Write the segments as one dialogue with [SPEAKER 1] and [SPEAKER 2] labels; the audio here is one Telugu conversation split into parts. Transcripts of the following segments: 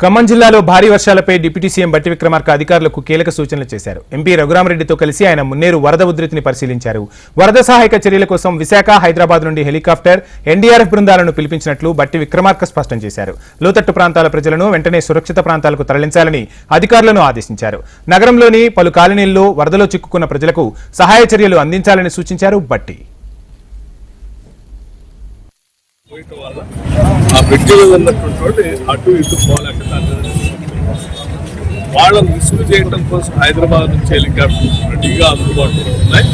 [SPEAKER 1] ఖమ్మం జిల్లాలో భారీ వర్షాలపై డిప్యూటీ సీఎం బట్టి విక్రమార్క అధికారులకు కీలక సూచనలు చేశారు. ఎంపీ రఘురామరెడ్డితో కలిసి ఆయన మున్నేరు వరద ఉధృతిని పరిశీలించారు. వరద సహాయక చర్యల కోసం విశాఖ హైదరాబాద్ నుండి హెలికాప్టర్ ఎన్డీఆర్ఎఫ్ బృందాలను పిలిపించినట్లు బట్టి విక్రమార్క స్పష్టం చేశారు. లోతట్టు ప్రాంతాల ప్రజలను వెంటనే సురక్షిత ప్రాంతాలకు తరలించాలని అధికారులను ఆదేశించారు. నగరంలోని పలు కాలనీల్లో వరదలో చిక్కుకున్న ప్రజలకు సహాయ చర్యలు అందించాలని సూచించారు బట్టి.
[SPEAKER 2] పోయటం వల్ల ఆ బ్రిడ్జిలో ఉన్నటువంటి వాళ్ళు అటు ఇటు పోలేక వాళ్ళని రిస్క్ చేయడం కోసం హైదరాబాద్ నుంచి హెలికాప్టర్ రెడీగా అందుబాటులో ఉన్నాయి.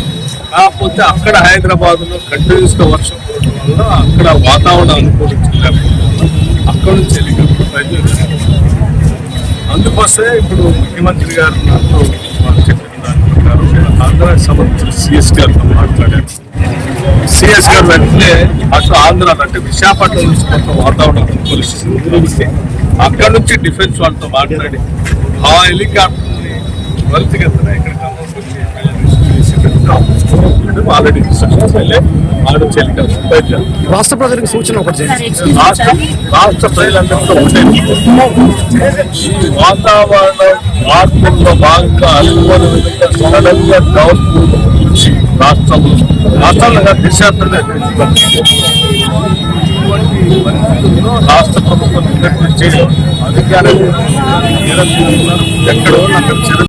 [SPEAKER 2] కాకపోతే అక్కడ హైదరాబాద్లో కంటిన్యూస్గా వర్షం పడటం వల్ల అక్కడ వాతావరణం అనుకూలించలేకపోతుంది అక్కడ నుంచి హెలికాప్టర్ బయలుదేరి అందుకోసమే ఇప్పుడు ముఖ్యమంత్రి గారు నాతో చెప్పిన దాని ప్రకారం ఆంధ్రాకి సంబంధించిన సిఎస్ గారితో మాట్లాడారు. సిఎస్ గారు వెంటనే అటు ఆంధ్ర అంటే విశాఖపట్నం నుంచి కొంత వాతావరణం అనుకూలిస్తుంది అక్కడ నుంచి డిఫెన్స్ వాళ్ళతో మాట్లాడి ఆ హెలికాప్టర్ని త్వరితగతిన ఎక్కడికన్నా ఆల్రెడీ ఇన్స్ట్రక్షన్స్ వెళ్ళి. ఆడ నుంచి హెలికాప్టర్ బయలుదేరారు
[SPEAKER 3] రాష్ట్ర ప్రజలకు సూచన ఒకటి
[SPEAKER 2] రాష్ట్ర రాష్ట్ర ప్రజలందరితో ఉండేది ఈ వాతావరణ మార్పుల్లో భాగంగా అనుకోని విధంగా సడన్గా గవర్నమెంట్ నుంచి రాష్ట్రాలుగా రాష్ట్రంలో దేశవ్యాప్తంగా రాష్ట్ర ప్రభుత్వం చేయడం అధికారులు ఎక్కడో నాకు